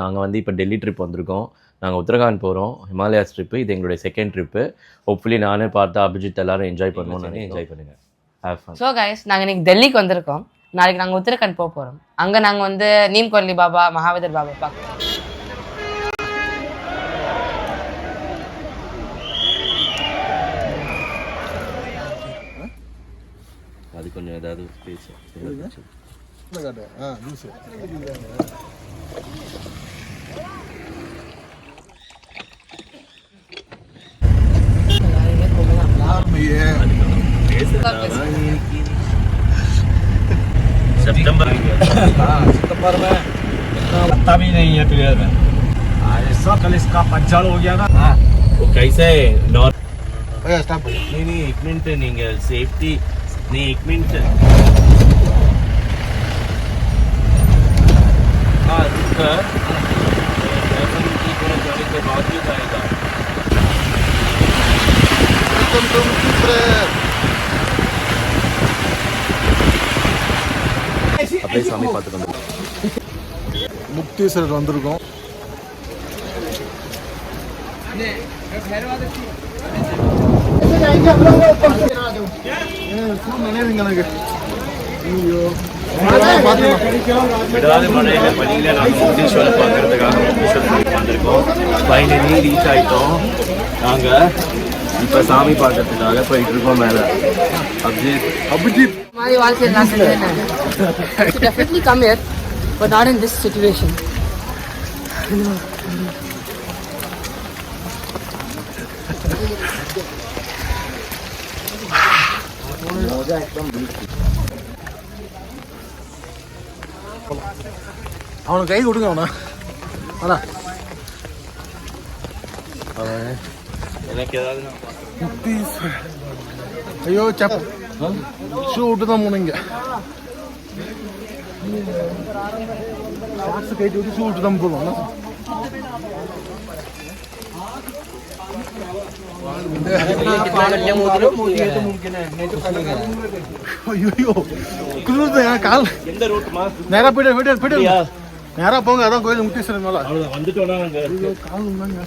நாங்கள் வந்து இப்போ டெல்லி ட்ரிப் வந்திருக்கோம். நாங்கள் உத்தரகாண்ட் போகிறோம் ஹிமாலயாஸ் ட்ரிப்பு இது எங்களுடைய செகண்ட் ட்ரிப்பு ஹோப்ஃபுல்லி நானே பார்த்தா அபிஜித் எல்லாரும் என்ஜாய் பண்ணுவோம் நானே என்ஜாய் பண்ணுங்கள் ஹேவ் ஃபன் ஸோ கைஸ் நாங்கள் இன்னைக்கு டெல்லிக்கு வந்திருக்கோம். நாளைக்கு நாங்கள் உத்தரகண்ட் போக போகிறோம் அங்கே நாங்கள் வந்து நீம் கொல்லி பாபா மகாவீர் பாபா பார்க்குறோம். அது கொஞ்சம் ஏதாவது कितना सितंबर सितंबर में इतना पत्ता भी नहीं है प्लेयर में ऐसा कल इसका पतझड़ हो गया ना हाँ। वो कैसे नॉर्थ नहीं नहीं एक मिनट नहीं सेफ्टी नहीं एक मिनट हाँ रुक ड्राइवर की थोड़ा जाने के बाद ही आएगा வெல்கம் டு முக்தீஸ்வரர் அப்படியே சாமி பார்த்துட்டு வந்துடும் முக்தீஸ்வரர் வந்திருக்கோம் நினைவுங்க எனக்கு ஐயோ பார்த்துக்கலாம் விடாத மழையில வழியில நாங்கள் முக்தீஸ்வரை பார்க்கறதுக்காக முக்தீஸ்வரர் வந்திருக்கோம் ஃபைனலி ரீச் ஆயிட்டோம் நாங்க இப்ப சாமி பார்க்கறதுக்காக போயிட்டு இருக்கோம் மேல அப்ஜித் அபிஜித் மாதிரி வாழ்க்கையில் நான் செஞ்சேன் definitely come here but not in this situation அவனுக்கு கை അവന് കൈ കൊടുക്കണം അതാ അയ്യോ ചപ്പ് ഷൂ കൂട്ടുന്ന നേരെ പിടിയോ പിടിയോ எந்த ரூட்மா நேரா போயிட்டு போயிட்டு போயிட்டு நேரா போங்க அதான் கோயில் முக்தீஸ்வரர் மேல. வந்துட்டோம்னா நாங்க கால் இருந்தாங்க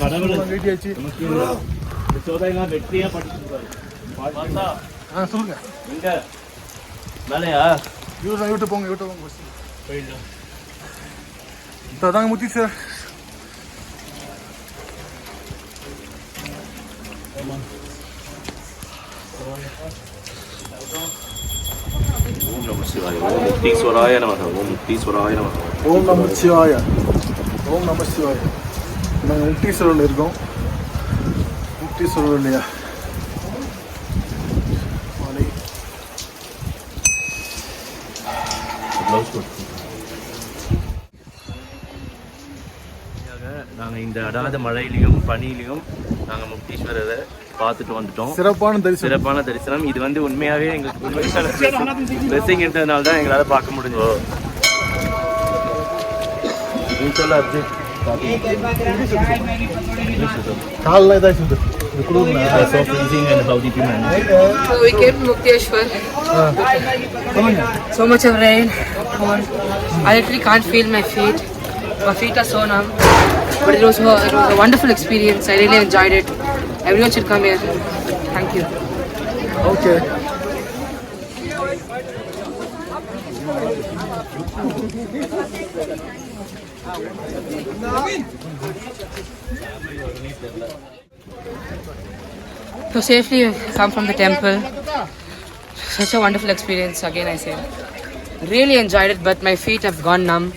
கடவுள் வேட்டியாச்சு சோதனைலாம் வெற்றியா படிச்சிருக்காரு ஆ சொல்லுங்க. எங்க? மேலையா? இவரு விட்டு போங்க விட்டு போங்க. போயிடலாம் இப்போ அதாங்க முக்தீஸ்வரர். ஓம் நம சிவாய ஓம் முக்தீஸ்வராய நமக ஓம் முக்தீஸ்வராய நமக. ஓம் நம சிவாய. ஓம் நம சிவாய. நாங்கள் முக்தீஸ்வரரில் இருக்கோம். முக்தீஸ்வரர் இல்லையா? மாலை. நாங்கள் இந்த அடாத மழையிலையும் பனியிலையும் நாங்கள் முக்தீஸ்வரரை பார்த்துட்டு வந்துட்டோம். சிறப்பான தரிசனம். சிறப்பான தரிசனம். இது வந்து உண்மையாகவே எங்களுக்கு உண்மையான பிளெஸிங் என்றதுனால தான் எங்களால் பார்க்க முடிஞ்சது. So we came to So much of rain. I literally can't feel my feet. My feet are so numb. But it was, a, it was a wonderful experience. I really enjoyed it. Everyone should come here. Thank you. Okay So safely we've come from the temple. Such a wonderful experience again I say. Really enjoyed it but my feet have gone numb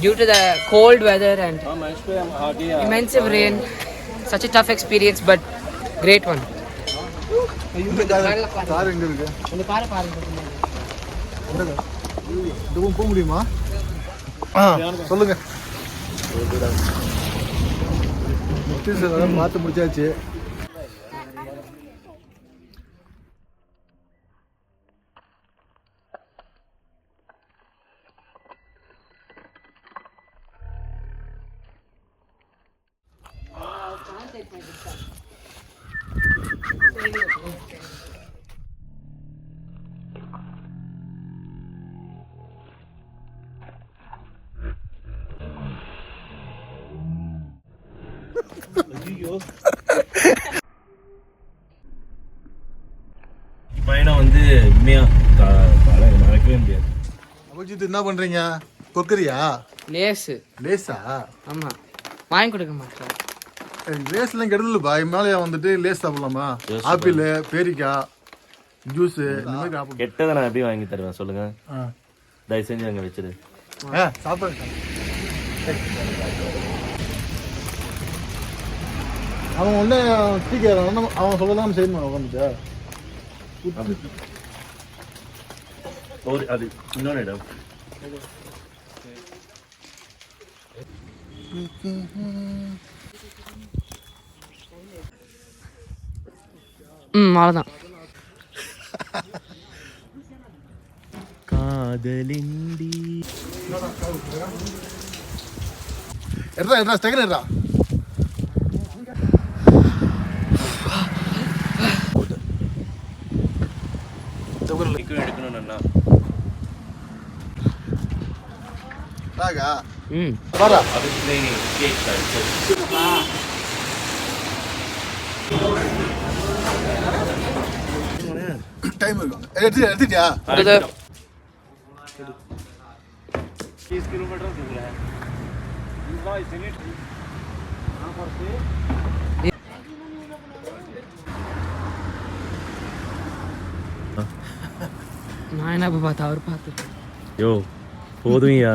due to the cold weather and immense rain. Such a tough experience but great one. Car எங்க இருக்கு எந்த car இதுவும் போக முடியுமா ஆ சொல்லுங்க பார்த்து முடிச்சாச்சு Thank you. பயணம் வந்து உண்மையா மறக்கவே முடியாது. அபிஜித் என்ன பண்றீங்க? கொக்கரியா லேஸு லேஸா ஆமாம் வாங்கி கொடுக்க மாட்டேன். லேஸ்லாம் கெடுதலுப்பா. மேலேயா வந்துட்டு லேஸ் சாப்பிடலாமா? ஆப்பிள் பேரிக்காய் ஜூஸ் இந்த மாதிரி சாப்பிடலாம் கெட்டதை நான் எப்படி வாங்கி தருவேன்? சொல்லுங்க. தயவு செஞ்சு அங்கே வச்சிரு. ஆ, சாப்பிடுங்க அவன் ஒன்னே ஸ்பீக்கர் அவன் சொல்லலாம் செய்யணும் உட்காந்துட்டு ஒரு அது இன்னொன்று இடம் ம் அவ்வளோதான் காதலிண்டி எட்ரா எட்ரா ஸ்டெகன் எட்ரா ಹಾಗಾ ಹ್ಮ್ ಬರ ಅದಕ್ಕೆ ನೀನು ಕೇಕ್ ಟೈಮ್ ಎಡ್ತಿ ಎಡ್ತಿದ್ಯಾ ಅದು 30 किलोमीटर दूर है इस मिनट यहाँ पर से నాయన బాబా తావరు పాత్ర యో పోదు యా